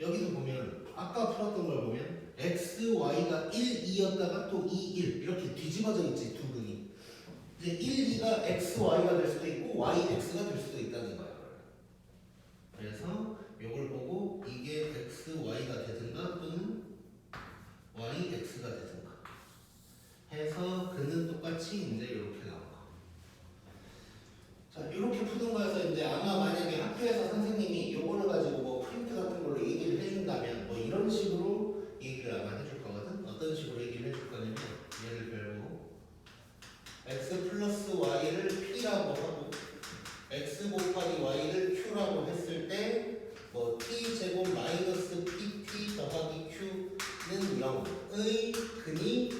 여기도 보면 아까 풀었던 걸 보면 x, y가 1, 2였다가 또 2, 1 이렇게 뒤집어져 있지 두 근이. 이제 1, 2가 x, y가 될 수도 있고 y, x가 될 수도 있다는 거야. 그래서 이걸 보고 이게 x, y가 되든가 또는 y, x가 되든가 해서 그는 똑같이 이제 이렇게 나온 거. 자, 이렇게 푸는 거에서 이제 아마 만약에 학교에서 선생님이 요거를 가지고 뭐 프린트 같은 걸로 얘기를 해준다면 뭐 이런 식으로 얘기를 아마 해줄 거거든. 어떤 식으로 얘기를 해줄 거냐면 예를 들고 x 플러스 y를 p라고 하고 x 곱하기 y를 q라고 했을 때 뭐 t 제곱 마이너스 pt 더하기 q는 0의 근이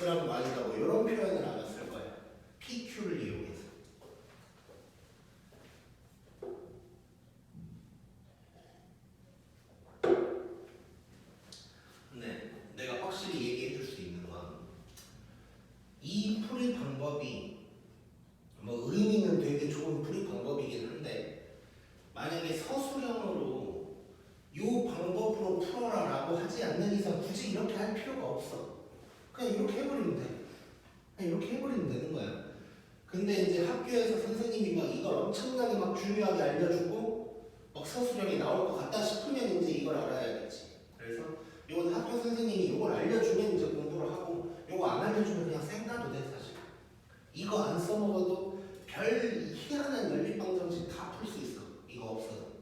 x랑 y다 뭐 이런 표현을 아마 쓸 거야. pq를 이용해서. 네, 내가 확실히 얘기해 줄 수 있는 건 이 풀이 방법이 뭐 의미는 되게 좋은 풀이 방법이긴 한데 만약에 서술형으로 요 방법으로 풀어라라고 하지 않는 이상 굳이 이렇게 할 필요가 없어. 이렇게 해버리면 돼. 그냥 이렇게 해버리면 되는 거야. 근데 이제 학교에서 선생님이 막 이걸 엄청나게 막 중요하게 알려주고 막 서술형이 나올 것 같다 싶으면 이제 이걸 알아야겠지. 그래서 이건 학교 선생님이 이걸 알려주면 이제 공부를 하고 이거 안 알려주면 그냥 생가도 돼 사실. 이거 안 써먹어도 별 희한한 연립방정식 다 풀 수 있어. 이거 없어도.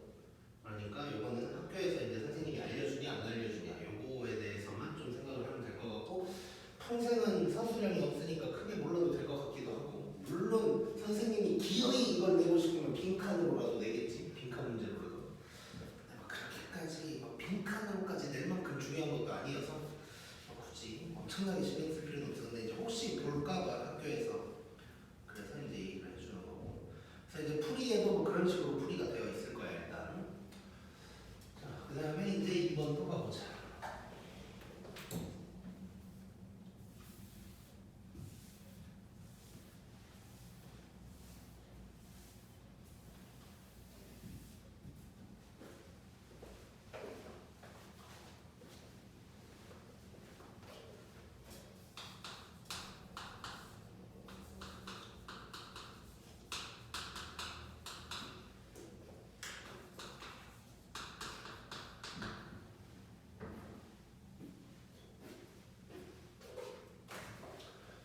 그러니까 이거는 학교에서 이제 선생님이 알려주냐 안 알려주냐 요거에 대해서만 좀 생각을 하면 될 것 같고 서술형이 없으니까 크게 몰라도 될 것 같기도 하고. 물론 선생님이 기어이 이걸 내고 싶으면 빈칸으로라도 내겠지. 빈칸 문제로라도 근데 막 그렇게까지 막 빈칸으로까지 낼 만큼 중요한 것도 아니어서 뭐 굳이 엄청나게 신경 쓸 필요는 없어 근데 이제 혹시 볼까봐 학교에서 그래서 이제 얘기를 해주는 거고 그래서 이제 풀이에도 뭐 그런 식으로 풀이가 되어 있을 거야 일단 자, 그 다음에 이제 2번 또 가보자.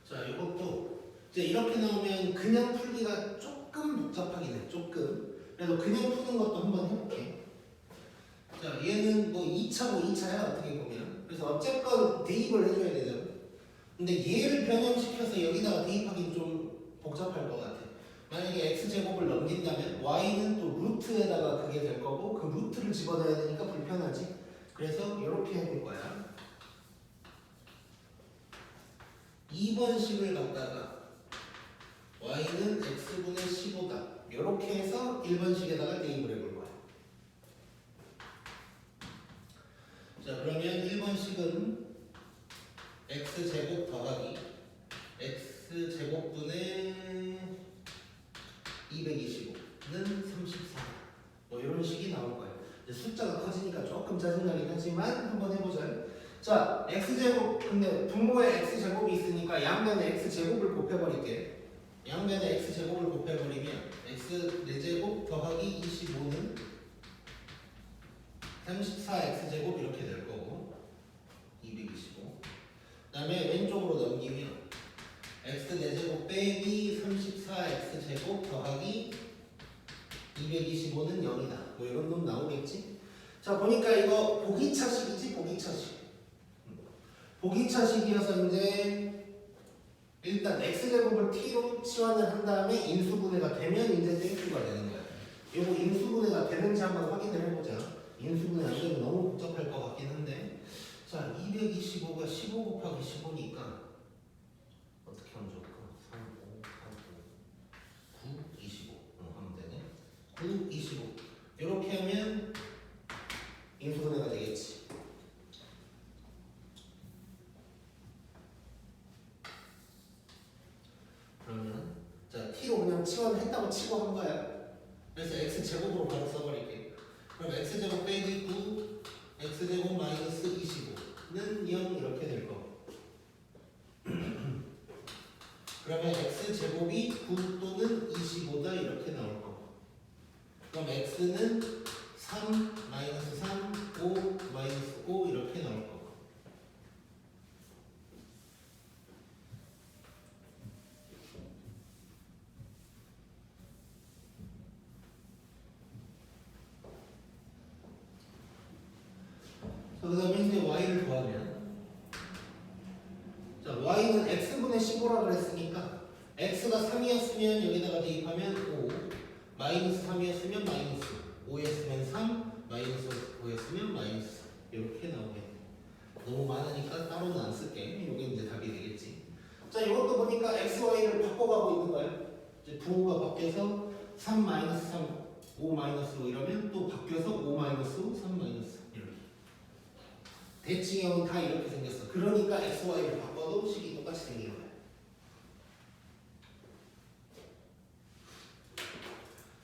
자, 이제 이렇게 나오면 그냥 풀기가 조금 복잡하긴 해. 조금. 그래도 그냥 푸는 것도 한번 해볼게. 자, 얘는 뭐 2차고 2차야 어떻게 보면. 그래서 어쨌건 대입을 해줘야 되죠. 근데 얘를 변형시켜서 여기다가 대입하기는 좀 복잡할 것 같아. 만약에 x 제곱을 넘긴다면 y는 또 루트에다가 그게 될 거고 그 루트를 집어넣어야 되니까 불편하지. 그래서 이렇게 해볼 거야. 2번식을 갖다가 y는 x분의 15다. 이렇게 해서 1번식에다가 대입을 해볼 거야. 자, 그러면 1번식은 x제곱 더하기 x제곱분의 225는 34. 뭐 이런 식이 나올. 이제 숫자가 커지니까 조금 짜증나긴 하지만 한번 해보자. 자, x제곱 근데 분모에 x제곱이 있으니까 양면에 x제곱을 곱해버릴게 양변에 x 제곱을 곱해버리면 x 4제곱 더하기 25는 34x 제곱 이렇게 될 거고 225 그다음에 왼쪽으로 넘기면 x 4제곱 빼기 34x 제곱 더하기 225는 0이다. 뭐 이런 놈 나오겠지? 자 보니까 이거 보기차식이지 보기차식. 음. 보기차식이어서 이제 일단 x제곱을 t로 치환을 한 다음에 인수분해가 되면 이제 땡큐가 되는 거야. 이거 인수분해가 되는지 한번 확인을 해보자. 인수분해 안 되면 너무 복잡할 것 같긴 한데 자 225가 15 곱하기 15니까 어떻게 하면 좋을까? 3, 5, 3, 5, 9, 25 어, 하면 되네 9, 25 이렇게 하면 인수분해가 되겠지 그러면 자 t로 그냥 치환했다고 치고 한 거야 그래서 x 제곱으로 바로 써버릴게 그럼 x 제곱 빼기 9 x 제곱 마이너스 25는 0 이렇게 될 거. 그러면 x 제곱이 9 또는 25다 이렇게 나올 거. 그럼 x는 3 마이너스 3, 5 마이너스 5 이렇게 나올 거. 자, 그 다음에 이제 y를 더하면 자 y는 x분의 15라 그랬으니까 x가 3이었으면 여기다가 대입하면 5 마이너스 3이었으면 마이너스 5였으면 3 마이너스 5였으면 마이너스 3 이렇게 나오겠네 너무 많으니까 따로는 안 쓸게. 이게 이제 답이 되겠지. 자 이것도 보니까 x, y를 바꿔가고 있는 거예요. 이제 부호가 바뀌어서 3 마이너스 3 5 마이너스 5 이러면 또 바뀌어서 5 마이너스 5 3 마이너스 3 이렇게. 대칭형은 다 이렇게 생겼어. 그러니까 x, y를 바꿔도 식이 똑같이 생긴 거야.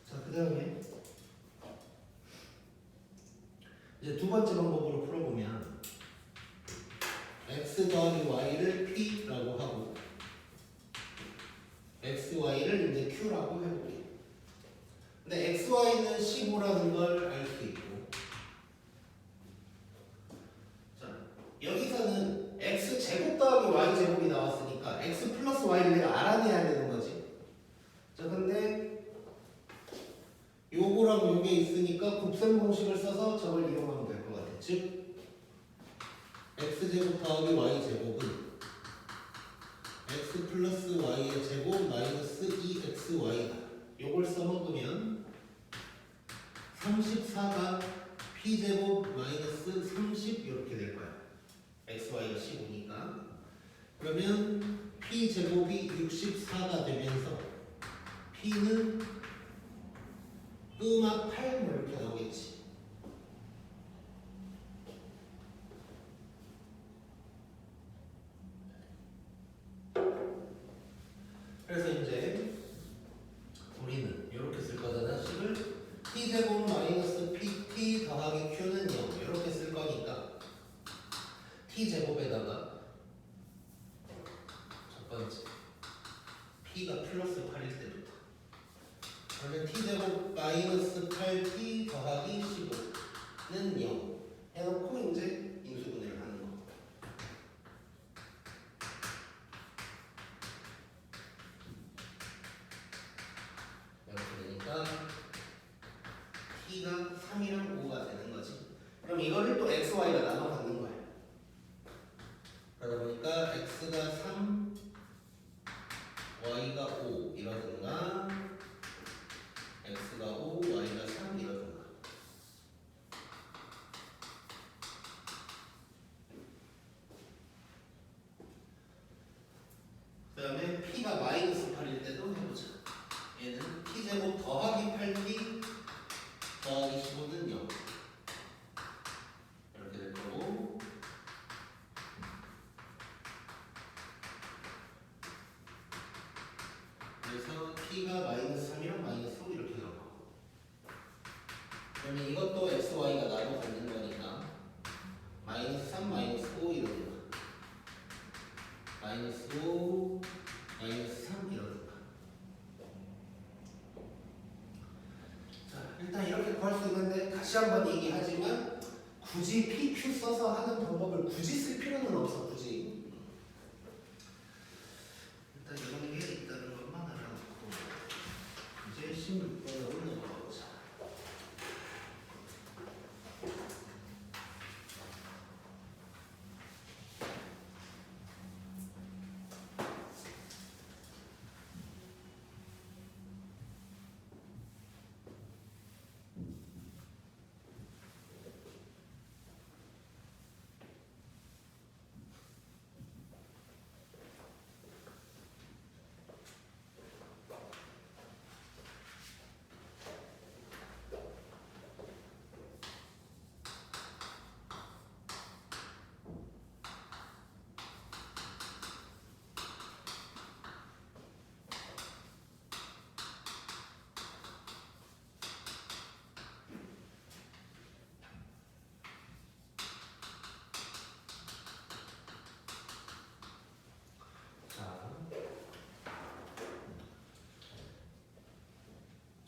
자, 그 다음에 이제 두 번째 방법으로 풀어보면 x 더하기 y를 p라고 하고 x, y를 이제 q라고 해볼게. 근데 x, y는 15라는 걸 알 수 있고 여기서는 x 제곱 더하기 y 제곱이 나왔으니까 x 플러스 y를 내가 알아내야 되는 거지. 자, 근데 요거랑 요게 있으니까 곱셈 공식을 써서 저걸 이용하면 될 것 같아. 즉 x 제곱 더하기 y 제곱은 x 플러스 y의 제곱 마이너스 2xy다. 요걸 써먹으면 34가 p 제곱 마이너스 30 이렇게 될 거야. xy가 15니까 그러면 p 제곱이 64가 되면서 p는 음악 8이 t 제곱에다가 첫 번째 p가 플러스 8일 때부터 그러면 t 제곱 마이너스 8t 더하기 15는 0 해놓고 이제 인수분해를 하는 거. 이렇게 되니까 t가 3이랑 5가 되는 거지. 그럼 이거를 또 x, y가 나눠 갖는 거야. 그러다 보니까 x가 3, y가 5 이러든가 x가 5, y가 3 이러든가 그 다음에 p가 마이너스 8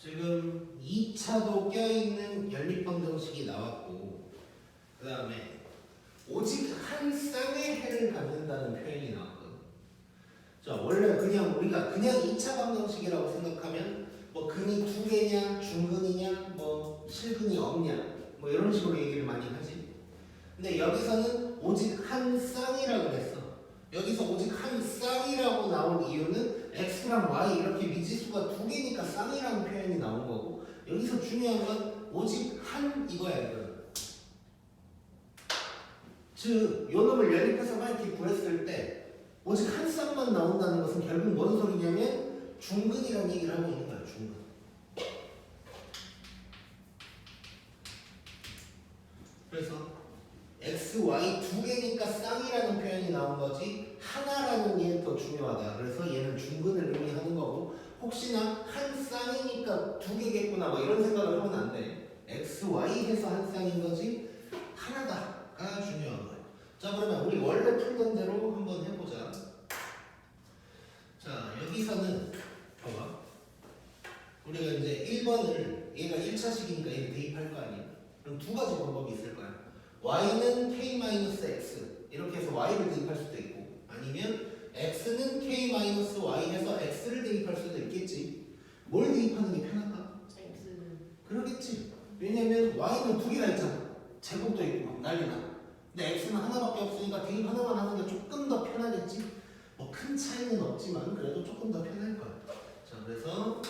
지금 2차도 껴있는 연립형 정식이 나왔고 그 다음에 오직 한 쌍의 해를 갖는다는 표현이 나왔거든. 자 원래 그냥 우리가 그냥 2차 방정식이라고 생각하면 뭐 근이 두 개냐 중근이냐 뭐 실근이 없냐 뭐 이런 식으로 얘기를 많이 하지. 근데 여기서는 오직 한 쌍이라고 그랬어. 여기서 오직 한 쌍이라고 나온 이유는 x랑 y 이렇게 미지수가 두 개니까 쌍이라는 표현이 나온 거고 여기서 중요한 건 오직 한 이거야 이거. 즉, 요 놈을 연립해서 막 이렇게 구했을 때 오직 한 쌍만 나온다는 것은 결국 뭔 소리냐면 중근이라는 얘기를 하고 있는 거야 중근. 그래서 x, y 두 개니까 쌍이라는 표현이 나온 거지 하나라는 게 더 중요하다. 그래서 얘는 중근을 의미하는 거고 혹시나 한 쌍이니까 두 개겠구나 뭐 이런 생각을 하면 안 돼. x, y 해서 한 쌍인 거지 하나다가 중요한 거야. 자 그러면 우리 원래 풀던 대로 한번 해보자. 자 여기서는 봐봐. 우리가 이제 1번을 얘가 1차식이니까 얘를 대입할 거 아니야. 그럼 두 가지 방법이 있을 거야. y는 k-x 이렇게 해서 y를 대입할 수도 있고 아니면 x는 k-y 해서 x를 대입할 수도 있겠지. 뭘 대입하는 게 편할까? X는 그러겠지. 왜냐면 y는 두 개가 있잖아. 제곱도 있고 막 난리나. 근데 x는 하나밖에 없으니까 대입 하나만 하는 게 조금 더 편하겠지. 뭐 큰 차이는 없지만 그래도 조금 더 편할 거야. 자 그래서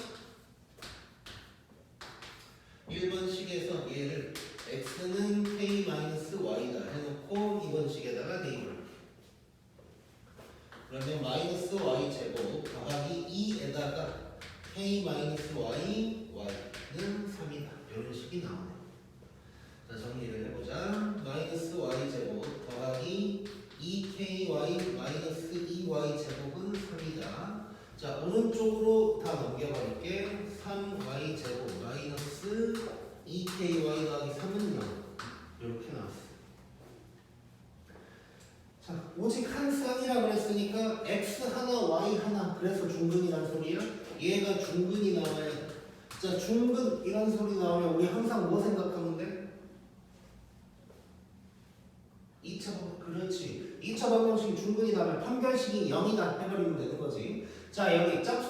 1번 식에서 얘를 x는 k-y다 해놓고 2번 식에다가 대입을 할게. 그러면 마이너스 y 제곱 더하기 2에다가 k 마이너스 y y는 3이다. 이런 식이 나오네.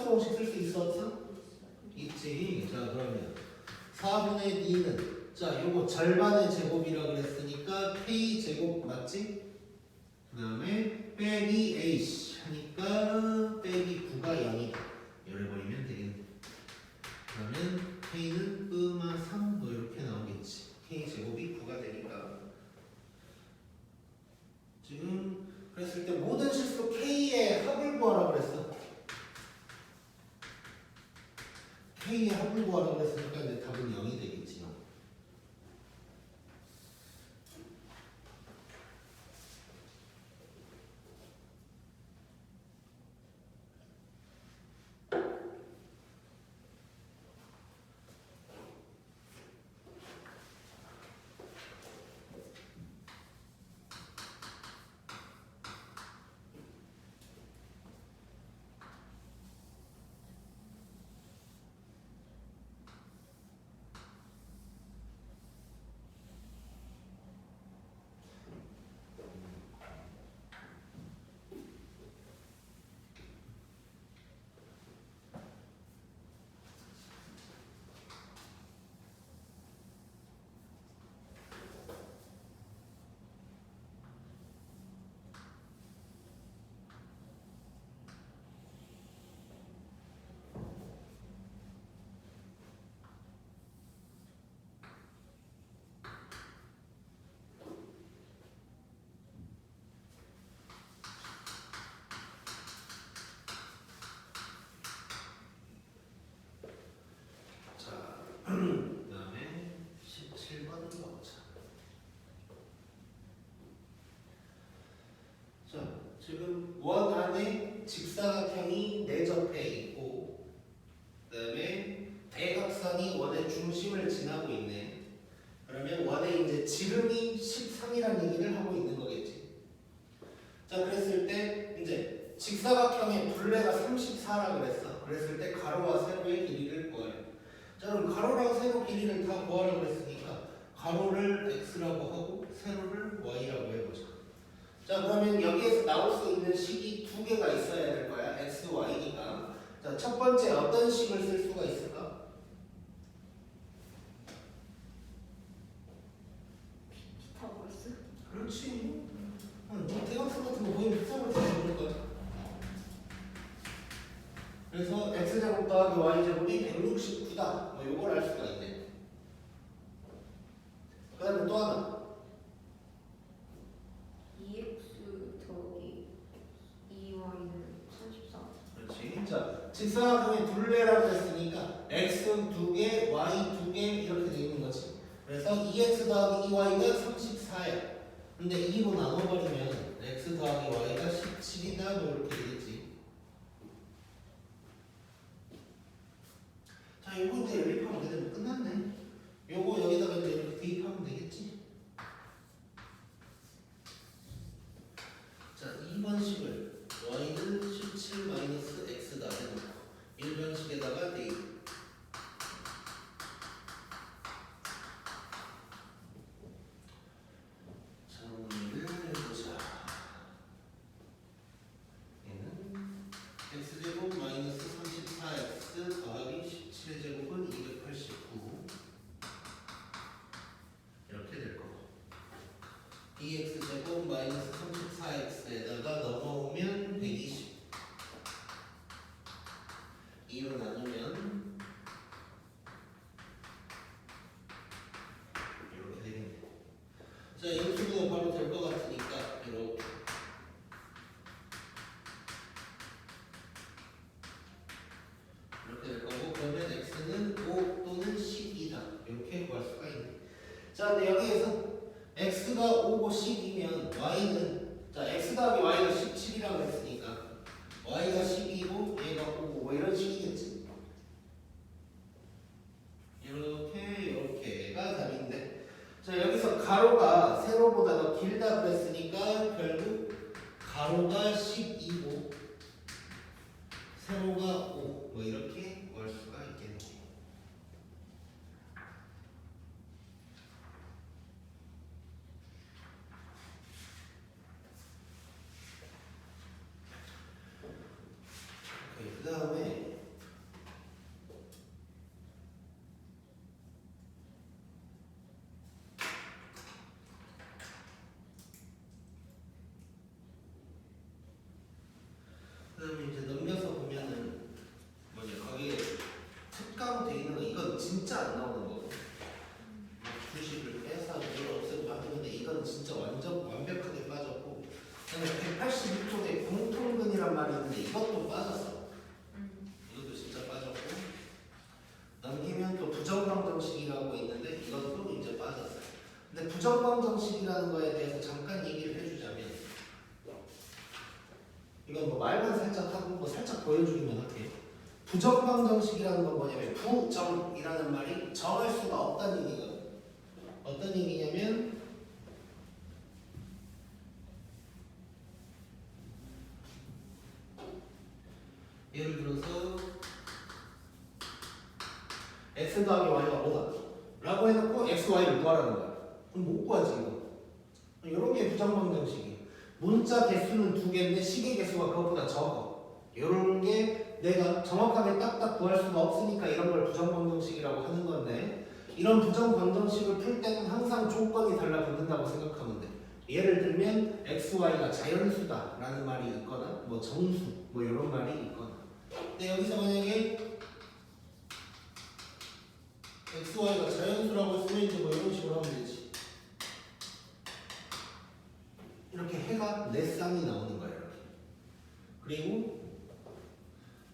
30번씩 쓸 수 있었어? 있지. 자, 그러면 4분의 2는 자, 요거 절반의 제곱이라고 그랬으니까 K 제곱 맞지? 그 다음에 빼기 a 하니까 빼기 9가 0이다. 열어버리면 되겠네. 그러면 K는 3구하라고 했으니까 내 답은 0 이다. 지금 원 안에 직사각형이 내접해 있고, 그다음에 대각선이 원의 중심을 지나고 있네. 그러면 원의 이제 지름이 13이라는 얘기를 하고 있는 거겠지. 자, 그랬을 때 이제 직사각형의 둘레가 34라 그랬어. 그랬을 때 가로와 세로의 길이를 구해요. 자 그럼 가로랑 세로 길이를 다 구하라고 했으니까 가로를 x라고 하고 세로를 y라고 해보자. 자 그러면 여기에서 나올 수 있는 식이 두 개가 있어야 될 거야. x, y니까. 자 첫 번째 어떤 식을 쓸 수가 있을까? 피타고라스? 그렇지. 응, 너 대각선 같은 거 보이면 비슷한 거 모를 거야. 그래서 x 제곱 더하기 y 제곱이 169다. 뭐 요걸 알 수가 있네. 그 다음에 또 하나. 81쪽에 공통근이란 말이 있는데 이것도 빠졌어. 음. 이것도 진짜 빠졌고 넘기면 또 부정방정식이라고 있는데 이것도 이제 빠졌어요. 근데 부정방정식이라는 거에 대해서 잠깐 얘기를 해주자면 이건 뭐 말만 살짝 하고 뭐 살짝 보여주기만 할게요. 부정방정식이라는 건 뭐냐면 부정이라는 말이 정할 수가 없다는 얘기거든. 어떤 얘기냐면 그럼 못 구하지 이거. 이런 게 부정방정식이야. 문자 개수는 두 개인데 시계 개수가 그것보다 적어. 이런 게 내가 정확하게 딱딱 구할 수가 없으니까 이런 걸 부정방정식이라고 하는 건데 이런 부정방정식을 풀 때는 항상 조건이 달라붙는다고 생각하면 돼. 예를 들면 x, y가 자연수다라는 말이 있거나 뭐 정수 뭐 이런 말이 있거나. 근데 여기서 만약에 x, y가 자연수라고 이제 뭐 이런 식으로 하면 되지. 이렇게 해가 네 쌍이 나오는 거예요. 이렇게. 그리고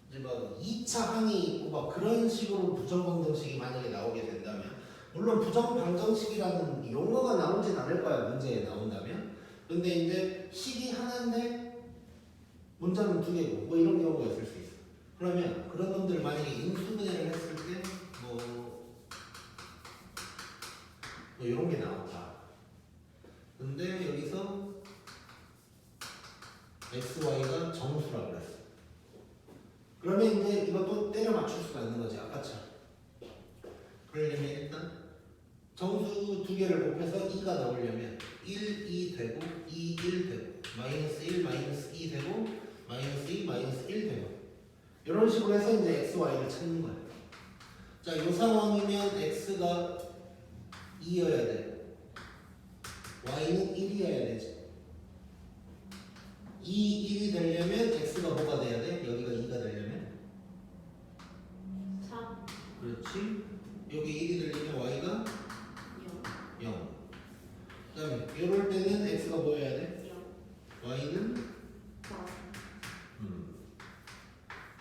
이제 막 2차 항이 있고 막 그런 식으로 부정방정식이 만약에 나오게 된다면 물론 부정방정식이라는 용어가 나오진 않을 거야 문제에 나온다면 근데 이제 식이 하나인데 문자는 두 개고 뭐 이런 경우가 있을 수 있어 그러면 그런 놈들 만약에 인수분해를 했을 때뭐 뭐 이런 게 나왔다 근데 여기서 x, y가 정수라고 그랬어. 그러면 이제 이것도 때려 맞출 수가 있는 거지 아까처럼. 그러려면 일단 정수 두 개를 곱해서 2가 나오려면 1, 2 되고 2, 1 되고 마이너스 1, 마이너스 2 되고 마이너스 2, 마이너스 1 되고 이런 식으로 해서 이제 x, y를 찾는 거야. 자, 이 상황이면 x가 2여야 돼. y는 1이어야 되지. 2, 1이 되려면 x가 뭐가 돼야 돼? 여기가 2가 되려면 3 그렇지. 여기 1이 되려면 y가 0 0. 그 다음에 이럴 때는 x가 뭐여야 돼? 0 y는 4 음.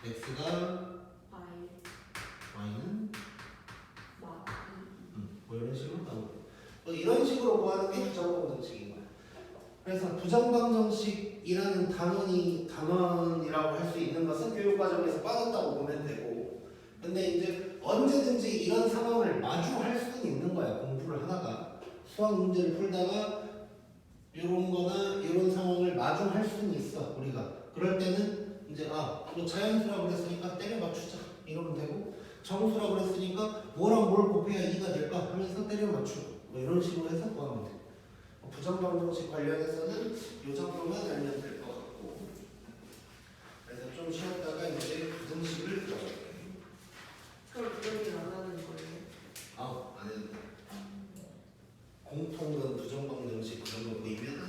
x가 I y는 마 음. 뭐 이런 식으로 나오고 뭐 이런 식으로 구하는 게. 그래서 부정방정식이라는 단원이 단원이라고 할 수 있는 것은 교육 과정에서 빠졌다고 보면 되고, 근데 이제 언제든지 이런 상황을 마주할 수는 있는 거야 공부를 하다가. 수학 문제를 풀다가 이런 거나 이런 상황을 마주할 수는 있어 우리가. 그럴 때는 이제 아뭐 자연수라고 그랬으니까 때려 맞추자 이러면 되고 정수라고 그랬으니까 뭐랑 뭘 곱해야 2가 될까 하면서 때려 맞추고 뭐 이런 식으로 해서 구하면 돼. 뭐 뭐 부정방정식 관련해서는 이 정도만 알면 될 것 같고 그래서 좀 쉬었다가 이제 부정식을 그걸 부정이 안 하는 거예요? 아안 해도 돼. 공통근 부정방정식 그런 거 보이면